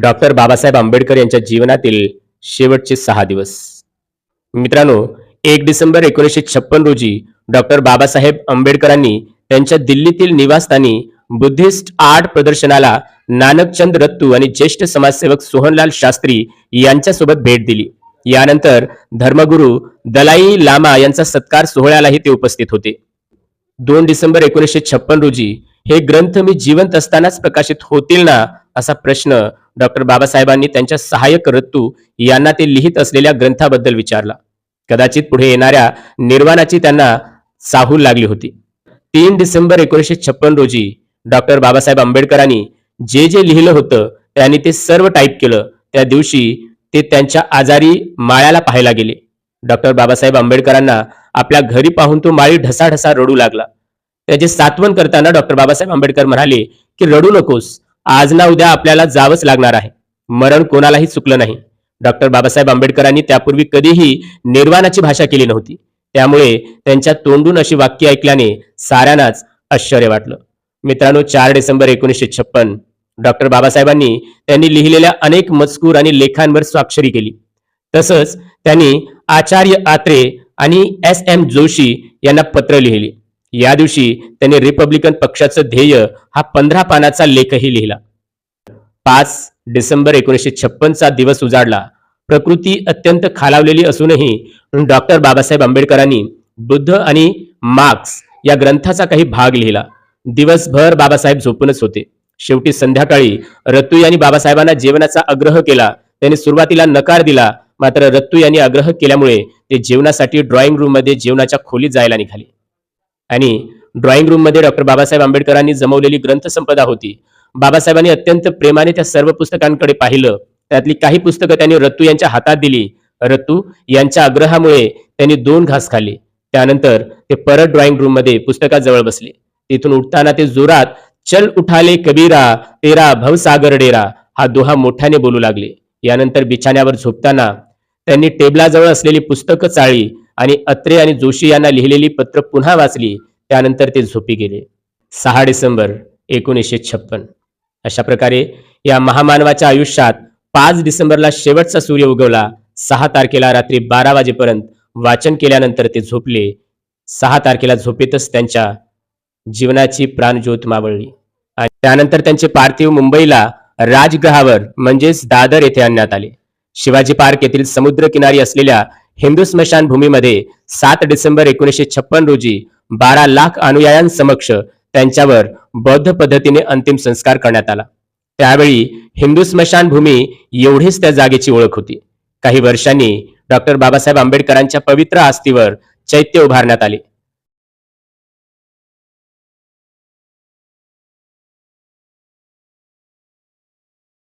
Doctor Babasaheb Ambedkar यांच्या जीवनातील शेवटचे सहा दिवस. मित्रांनो एक डिसेंबर एकोणीसशे छप्पन रोजी डॉक्टर बाबासाहेब आंबेडकरांनी त्यांच्या दिल्लीतील निवासस्थानी बुद्धिस्ट आर्ट प्रदर्शनाला नानकचंद रत्तू आणि ज्येष्ठ समाजसेवक सोहनलाल शास्त्री यांच्यासोबत भेट दिली. यानंतर धर्मगुरू दलाई लामा यांचा सत्कार सोहळ्यालाही ते उपस्थित होते. दोन डिसेंबर एकोणीसशे छप्पन रोजी हे ग्रंथ मी जिवंत असतानाच प्रकाशित होतील ना असा प्रश्न डॉक्टर बाबासाहेबांनी त्यांच्या सहाय्यक रत्तू यांना ते लिहित असलेल्या ग्रंथाबद्दल विचारला. कदाचित पुढे येणाऱ्या निर्वाणाची त्यांना चाहूल लागली होती. तीन डिसेंबर एकोणीसशे छप्पन रोजी डॉक्टर बाबासाहेब आंबेडकरांनी जे जे लिहिलं होतं त्यांनी ते सर्व टाईप केलं. त्या दिवशी ते त्यांच्या आजारी माळ्याला पाहायला गेले. डॉक्टर बाबासाहेब आंबेडकरांना आपल्या घरी पाहून तो माळी ढसाढसा रडू लागला. त्याचे सातवण करताना डॉक्टर बाबासाहेब आंबेडकर म्हणाले की रडू नकोस. आज ना उद्या आपल्याला जावंच लागणार आहे. मरण कोणालाही चुकलं नाही. डॉक्टर बाबासाहेब आंबेडकरांनी त्यापूर्वी कधीही निर्वाणाची भाषा केली नव्हती. त्यामुळे त्यांच्या तोंडून अशी वाक्य ऐकल्याने साऱ्यांनाच आश्चर्य वाटलं. मित्रांनो चार डिसेंबर एकोणीसशे छप्पन डॉक्टर बाबासाहेबांनी त्यांनी लिहिलेल्या अनेक मजकूर आणि लेखांवर स्वाक्षरी केली. तसंच त्यांनी आचार्य आत्रे आणि एस एम जोशी यांना पत्र लिहिली. या दिवशी त्यांनी रिपब्लिकन पक्षाचं ध्येय हा पंधरा पानाचा लेखही लिहिला. पाच डिसेंबर एकोणीसशे छप्पनचा दिवस उजाडला. प्रकृती अत्यंत खालावलेली असूनही डॉक्टर बाबासाहेब आंबेडकरांनी बुद्ध आणि मार्क्स या ग्रंथाचा काही भाग लिहिला. दिवसभर बाबासाहेब झोपूनच होते. शेवटी संध्याकाळी रत्तू यांनी बाबासाहेबांना जेवणाचा आग्रह केला. त्यांनी सुरुवातीला नकार दिला मात्र रत्तू यांनी आग्रह केल्यामुळे ते जेवणासाठी ड्रॉइंग रूममध्ये जेवणाच्या खोलीत जायला निघाले. आणि ड्रॉइंग रूममध्ये डॉक्टर बाबासाहेब आंबेडकरांनी जमवलेली ग्रंथसंपदा होती. बाबासाहेबांनी अत्यंत प्रेमाने त्या सर्व पुस्तकांकडे पाहिलं. त्यातली काही पुस्तकं त्यांनी रत्तू यांच्या हातात दिली. रत्तू यांच्या आग्रहामुळे त्यांनी दोन घास खाली त्यानंतर ते परत ड्रॉइंग रूममध्ये पुस्तकाजवळ बसले. तिथून उठताना ते जोरात चल उठाले कबीरा तेरा भवसागर डेरा हा दोहा मोठ्याने बोलू लागले. यानंतर बिछाण्यावर झोपताना त्यांनी टेबलाजवळ असलेली पुस्तकं चाळी आणि अत्रे आणि जोशी यांना लिहिलेली पत्र पुन्हा वाचली त्यानंतर ते झोपी गेले. सहा डिसेंबर एकोणीसशे छप्पन. अशा प्रकारे या महामानवाच्या आयुष्यात पाच डिसेंबरला शेवटचा सूर्य उगवला सहा तारखेला रात्री बारा वाजेपर्यंत वाचन केल्यानंतर ते झोपले. सहा तारखेला झोपेतच त्यांच्या जीवनाची प्राणज्योत मावळली. आणि त्यानंतर त्यांचे पार्थिव मुंबईला राजगृहावर म्हणजेच दादर येथे आणण्यात आले. शिवाजी पार्क येथील समुद्रकिनारी असलेल्या हिंदू स्मशान भूमीमध्ये सात डिसेंबर एकोणीसशे छप्पन रोजी बारा लाख अनुयायांसमक्ष त्यांच्यावर बौद्ध पद्धतीने अंतिम संस्कार करण्यात आला. त्यावेळी हिंदू स्मशानभूमी एवढीच त्या जागेची ओळख होती. काही वर्षांनी डॉक्टर बाबासाहेब आंबेडकरांच्या पवित्र आस्तीवर चैत्य उभारण्यात आले.